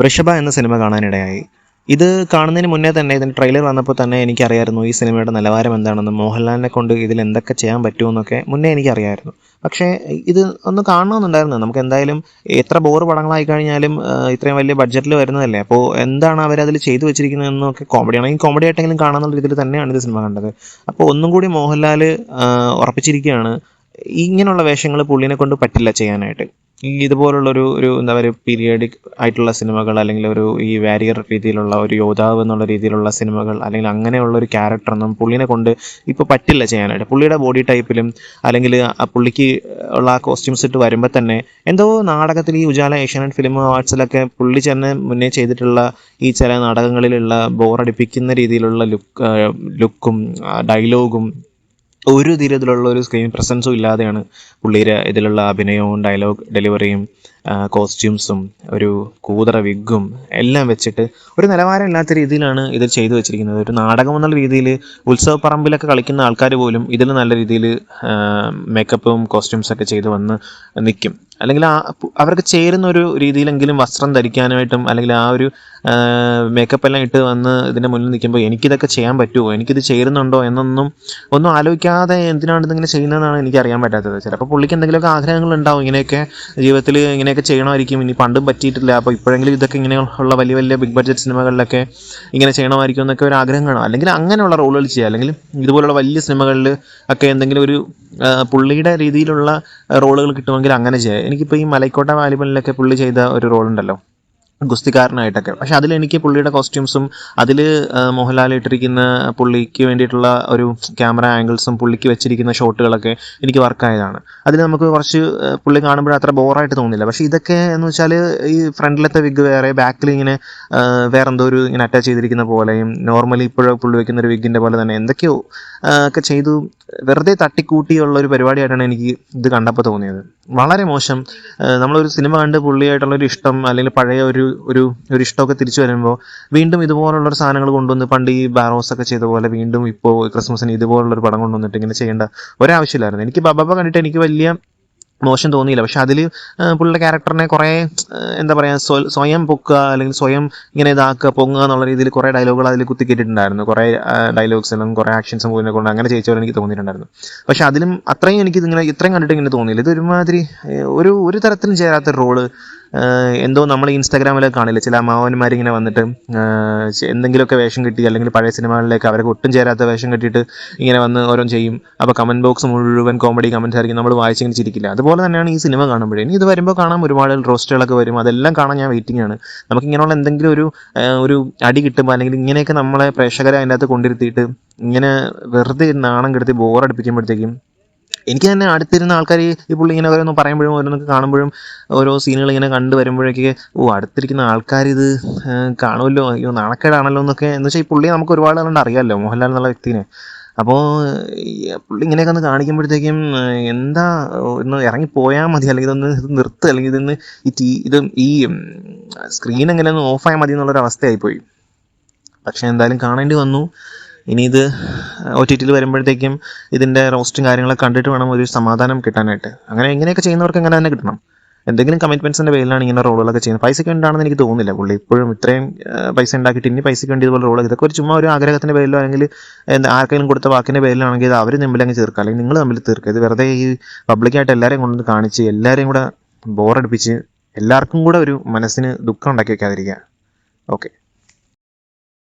വൃഷഭ എന്ന സിനിമ കാണാനിടയായി. ഇത് കാണുന്നതിന് മുന്നേ തന്നെ ഇതിന്റെ ട്രെയിലർ വന്നപ്പോൾ തന്നെ എനിക്കറിയായിരുന്നു ഈ സിനിമയുടെ നിലവാരം എന്താണെന്നും മോഹൻലാലിനെ കൊണ്ട് ഇതിൽ എന്തൊക്കെ ചെയ്യാൻ പറ്റുമെന്നൊക്കെ മുന്നേ എനിക്കറിയായിരുന്നു. പക്ഷേ ഇത് ഒന്ന് കാണണമെന്നുണ്ടായിരുന്നു. നമുക്ക് എന്തായാലും എത്ര ബോർ പടങ്ങളായി കഴിഞ്ഞാലും ഇത്രയും വലിയ ബഡ്ജറ്റിൽ വരുന്നതല്ലേ. അപ്പോൾ എന്താണ് അവരതിൽ ചെയ്തു വെച്ചിരിക്കുന്നതെന്നൊക്കെ കോമഡി ആണെങ്കിൽ കോമഡി ആയിട്ടെങ്കിലും കാണാമെന്നുള്ള രീതിയിൽ തന്നെയാണ് ഇത് സിനിമ കണ്ടത്. അപ്പോൾ ഒന്നും കൂടി മോഹൻലാൽ ഉറപ്പിച്ചിരിക്കുകയാണ് ഇങ്ങനെയുള്ള വേഷങ്ങൾ പുള്ളിനെ കൊണ്ട് പറ്റില്ല ചെയ്യാനായിട്ട്. ഈ ഇതുപോലുള്ളൊരു ഒരു എന്താ പറയുക പീരിയഡിക് ആയിട്ടുള്ള സിനിമകൾ അല്ലെങ്കിൽ ഒരു ഈ വാരിയർ രീതിയിലുള്ള ഒരു യോദ്ധാവ് എന്നുള്ള രീതിയിലുള്ള സിനിമകൾ അല്ലെങ്കിൽ അങ്ങനെയുള്ള ഒരു ക്യാരക്ടറൊന്നും പുള്ളിനെ കൊണ്ട് ഇപ്പോൾ പറ്റില്ല ചെയ്യാനായിട്ട്. പുള്ളിയുടെ ബോഡി ടൈപ്പിലും അല്ലെങ്കിൽ ആ പുള്ളിക്ക് ഉള്ള ആ കോസ്റ്റ്യൂംസ് ഇട്ട് വരുമ്പോൾ തന്നെ എന്തോ നാടകത്തിൽ ഈ ഉജാല ഏഷ്യാനെറ്റ് ഫിലിം അവാർഡ്സിലൊക്കെ പുള്ളി തന്നെ മുന്നേ ചെയ്തിട്ടുള്ള ഈ ചില നാടകങ്ങളിലുള്ള ബോറടിപ്പിക്കുന്ന രീതിയിലുള്ള ലുക്ക് ലുക്കും ഡയലോഗും ഒരു രീതിയിലുള്ള ഒരു സ്ക്രീൻ പ്രസൻസും ഇല്ലാതെയാണ് പുള്ളിയുടെ ഇതിലുള്ള അഭിനയവും ഡയലോഗ് ഡെലിവറിയും കോസ്റ്റ്യൂംസും ഒരു കൂതറ വിഗും എല്ലാം വെച്ചിട്ട് ഒരു നിലവാരമില്ലാത്ത രീതിയിലാണ് ഇത് ചെയ്തു വെച്ചിരിക്കുന്നത്. ഒരു നാടകം എന്നുള്ള രീതിയിൽ ഉത്സവപ്പറമ്പിലൊക്കെ കളിക്കുന്ന ആൾക്കാർ പോലും ഇതിൽ നല്ല രീതിയിൽ മേക്കപ്പും കോസ്റ്റ്യൂംസൊക്കെ ചെയ്ത് വന്ന് നിൽക്കും അല്ലെങ്കിൽ ആ അവർക്ക് ചേരുന്ന ഒരു രീതിയിലെങ്കിലും വസ്ത്രം ധരിക്കാനായിട്ടും അല്ലെങ്കിൽ ആ ഒരു മേക്കപ്പ് എല്ലാം ഇട്ട് വന്ന് ഇതിന്റെ മുന്നിൽ നിൽക്കുമ്പോൾ എനിക്കിതൊക്കെ ചെയ്യാൻ പറ്റുമോ എനിക്കിത് ചേരുന്നുണ്ടോ എന്നൊന്നും ഒന്നും ആലോചിക്കാതെ എന്തിനാണ് ഇതിങ്ങനെ ചെയ്യുന്നതെന്നാണ് എനിക്ക് അറിയാൻ പറ്റാത്തത്. ചിലപ്പോൾ പുള്ളിക്ക് എന്തെങ്കിലുമൊക്കെ ആഗ്രഹങ്ങൾ ഉണ്ടാവും. ഇങ്ങനെയൊക്കെ ജീവിതത്തിൽ ഇങ്ങനെയൊക്കെ ചെയ്യണമായിരിക്കും. ഇനി പണ്ടും പറ്റിയിട്ടില്ല. അപ്പോൾ ഇപ്പോഴെങ്കിലും ഇതൊക്കെ ഇങ്ങനെയുള്ള വലിയ വലിയ ബിഗ് ബഡ്ജറ്റ് സിനിമകളിലൊക്കെ ഇങ്ങനെ ചെയ്യണമായിരിക്കും എന്നൊക്കെ ഒരു ആഗ്രഹം കാണും അല്ലെങ്കിൽ അങ്ങനെയുള്ള റോളുകൾ ചെയ്യുക. അല്ലെങ്കിൽ ഇതുപോലുള്ള വലിയ സിനിമകളിൽ ഒക്കെ എന്തെങ്കിലും ഒരു പുള്ളിയുടെ രീതിയിലുള്ള റോളുകൾ കിട്ടുമെങ്കിൽ അങ്ങനെ ചെയ്യാം എനിക്കിപ്പോൾ ഈ മലൈക്കോട്ട വാലിബനിലൊക്കെ പുള്ളി ചെയ്ത ഒരു റോളുണ്ടല്ലോ ഗുസ്തിക്കാരനായിട്ടൊക്കെ. പക്ഷെ അതിൽ എനിക്ക് പുള്ളിയുടെ കോസ്റ്റ്യൂംസും അതിൽ മോഹൻലാൽ ഇട്ടിരിക്കുന്ന പുള്ളിക്ക് വേണ്ടിയിട്ടുള്ള ഒരു ക്യാമറ ആംഗിൾസും പുള്ളിക്ക് വെച്ചിരിക്കുന്ന ഷോട്ടുകളൊക്കെ എനിക്ക് വർക്കായതാണ്. അതിൽ നമുക്ക് കുറച്ച് പുള്ളി കാണുമ്പോൾ അത്ര ബോറായിട്ട് തോന്നില്ല. പക്ഷേ ഇതൊക്കെ എന്ന് വെച്ചാൽ ഈ ഫ്രണ്ടിലത്തെ വിഗ് വേറെ ബാക്കിൽ ഇങ്ങനെ വേറെ എന്തോ ഒരു ഇങ്ങനെ അറ്റാച്ച് ചെയ്തിരിക്കുന്ന പോലെയും നോർമലി ഇപ്പോഴും പുള്ളി വെക്കുന്ന ഒരു വിഗിന്റെ പോലെ തന്നെ എന്തൊക്കെയോ ഒക്കെ ചെയ്തു വെറുതെ തട്ടിക്കൂട്ടിയുള്ള ഒരു പരിപാടിയായിട്ടാണ് എനിക്ക് ഇത് കണ്ടപ്പോൾ തോന്നിയത്. വളരെ മോശം. നമ്മളൊരു സിനിമ കണ്ട് പുള്ളിയായിട്ടുള്ളൊരു ഇഷ്ടം അല്ലെങ്കിൽ പഴയ ഒരു ഒരു ഒരു ഇഷ്ടമൊക്കെ തിരിച്ചു വരുമ്പോൾ വീണ്ടും ഇതുപോലുള്ള ഒരു സാധനങ്ങൾ കൊണ്ടുവന്ന് പണ്ട് ഈ ബാറോസ് ഒക്കെ ചെയ്ത പോലെ വീണ്ടും ഇപ്പോൾ ക്രിസ്മസിന് ഇതുപോലുള്ള ഒരു പടം കൊണ്ടുവന്നിട്ട് ഇങ്ങനെ ചെയ്യേണ്ട ഒരാവശ്യമില്ലായിരുന്നു. എനിക്ക് ബബബ കണ്ടിട്ട് എനിക്ക് വലിയ മോശം തോന്നിയില്ല. പക്ഷെ അതിൽ പുള്ളിയുടെ ക്യാരക്ടറിനെ കുറേ എന്താ പറയുക സ്വയം പൊക്കുക അല്ലെങ്കിൽ സ്വയം ഇങ്ങനെ ഇതാക്കുക പൊങ്ങുക എന്നുള്ള രീതിയിൽ കുറേ ഡയലോഗുകൾ അതിൽ കുത്തിക്കിട്ടിട്ടുണ്ടായിരുന്നു കുറേ ഡയലോഗ്സിലും കുറേ ആക്ഷൻസും പോയിനെ കൊണ്ട് അങ്ങനെ ചെയ്യിച്ചവരെ എനിക്ക് തോന്നിയിട്ടുണ്ടായിരുന്നു. പക്ഷെ അതിലും അത്രയും എനിക്ക് ഇങ്ങനെ ഇത്രയും കണ്ടിട്ട് ഇങ്ങനെ തോന്നിയില്ല. ഇതൊരുമാതിരി ഒരു ഒരു തരത്തിലും ചേരാത്ത റോൾ എന്തോ നമ്മൾ ഇൻസ്റ്റാഗ്രാമിലൊക്കെ കാണില്ല? ചില അമ്മാവന്മാരിങ്ങനെ വന്നിട്ട് എന്തെങ്കിലുമൊക്കെ വേഷം കിട്ടി അല്ലെങ്കിൽ പഴയ സിനിമകളിലേക്ക് അവർക്ക് ഒട്ടും ചേരാത്ത വേഷം കെട്ടിയിട്ട് ഇങ്ങനെ വന്ന് ഓരോന്ന് ചെയ്യും. അപ്പോൾ കമന്റ് ബോക്സ് മുഴുവൻ കോമഡി കമന്റ് ആയിരിക്കും. നമ്മൾ വായിച്ചിങ്ങനെ ചിരിക്കില്ല. അതുപോലെ തന്നെയാണ് ഈ സിനിമ കാണുമ്പോഴേ. ഇനി ഇത് വരുമ്പോൾ കാണാൻ ഒരുപാട് റോസ്റ്റുകളൊക്കെ വരും. അതെല്ലാം കാണാൻ ഞാൻ വെയിറ്റിംഗ് ആണ്. നമുക്ക് ഇങ്ങനെയുള്ള എന്തെങ്കിലും ഒരു ഒരു അടി കിട്ടുമ്പോൾ അല്ലെങ്കിൽ ഇങ്ങനെയൊക്കെ നമ്മളെ പ്രേക്ഷകരെ അതിന്റെ അകത്ത് കൊണ്ടിരുത്തിയിട്ട് ഇങ്ങനെ വെറുതെ നാണം കെടുത്തി ബോറടിപ്പിക്കുമ്പോഴത്തേക്കും എനിക്ക് തന്നെ അടുത്തിരുന്ന ആൾക്കാർ ഈ പുള്ളി ഇങ്ങനെ ഓരോന്ന് പറയുമ്പോഴും ഓരോന്നൊക്കെ കാണുമ്പോഴും ഓരോ സീനുകൾ ഇങ്ങനെ കണ്ടു വരുമ്പോഴേക്ക് ഓ അടുത്തിരിക്കുന്ന ആൾക്കാർ ഇത് കാണുമല്ലോ അയ്യോ നാണക്കേടാണല്ലോ എന്നൊക്കെ. എന്ന് വെച്ചാൽ ഈ പുള്ളിയെ നമുക്ക് ഒരുപാട് കണ്ട് അറിയാമല്ലോ മോഹൻലാൽ എന്നുള്ള വ്യക്തിനെ. അപ്പോൾ പുള്ളി ഇങ്ങനെയൊക്കെ ഒന്ന് കാണിക്കുമ്പോഴത്തേക്കും എന്താ ഒന്ന് ഇറങ്ങി പോയാൽ മതി അല്ലെങ്കിൽ ഇതൊന്ന് ഇത് നിർത്ത് അല്ലെങ്കിൽ ഇതൊന്ന് ഈ ടീ ഇത് ഈ സ്ക്രീൻ എങ്ങനെ ഒന്ന് ഓഫായാൽ മതി എന്നുള്ളൊരു അവസ്ഥയായിപ്പോയി പക്ഷേ എന്തായാലും കാണേണ്ടി വന്നു. ഇനി ഇത് ഒ ടി ടിയിൽ വരുമ്പോഴത്തേക്കും ഇതിന്റെ റോസ്റ്റും കാര്യങ്ങളൊക്കെ കണ്ടിട്ട് വേണം ഒരു സമാധാനം കിട്ടാനായിട്ട്. അങ്ങനെ ഇങ്ങനെയൊക്കെ ചെയ്യുന്നവർക്ക് അങ്ങനെ തന്നെ കിട്ടണം. എന്തെങ്കിലും കമ്മിറ്റ്മെന്റ്സിന്റെ പേരിലാണ് ഇങ്ങനെ റോളുകളൊക്കെ ചെയ്യുന്നത്. പൈസയ്ക്ക് വേണ്ടിയാണെന്ന് എനിക്ക് തോന്നുന്നില്ല. പുള്ളി ഇപ്പോഴും ഇത്രയും പൈസ ഉണ്ടാക്കിയിട്ട് ഇനി പൈസയ്ക്ക് വേണ്ടി ഇതുപോലെ റോൾ ഇതൊക്കെ ഒരു ചുമ്മാ ഒരു ആഗ്രഹത്തിന്റെ പേരിലോ അല്ലെങ്കിൽ എന്താ ആർക്കെങ്കിലും കൊടുത്ത വാക്കിന്റെ പേരിലാണെങ്കിൽ ഇത് അവർ തമ്മിൽ അങ്ങ് തീർക്കുക. അല്ലെങ്കിൽ നിങ്ങൾ തമ്മിൽ തീർക്കുക. ഇത് വെറുതെ ഈ പബ്ലിക്കായിട്ട് എല്ലാവരെയും കൊണ്ടുവന്ന് കാണിച്ച് എല്ലാവരെയും കൂടെ ബോറടിപ്പിച്ച് എല്ലാവർക്കും കൂടെ ഒരു മനസ്സിന് ദുഃഖം ഉണ്ടാക്കി വെക്കാതിരിക്കുക. ഓക്കെ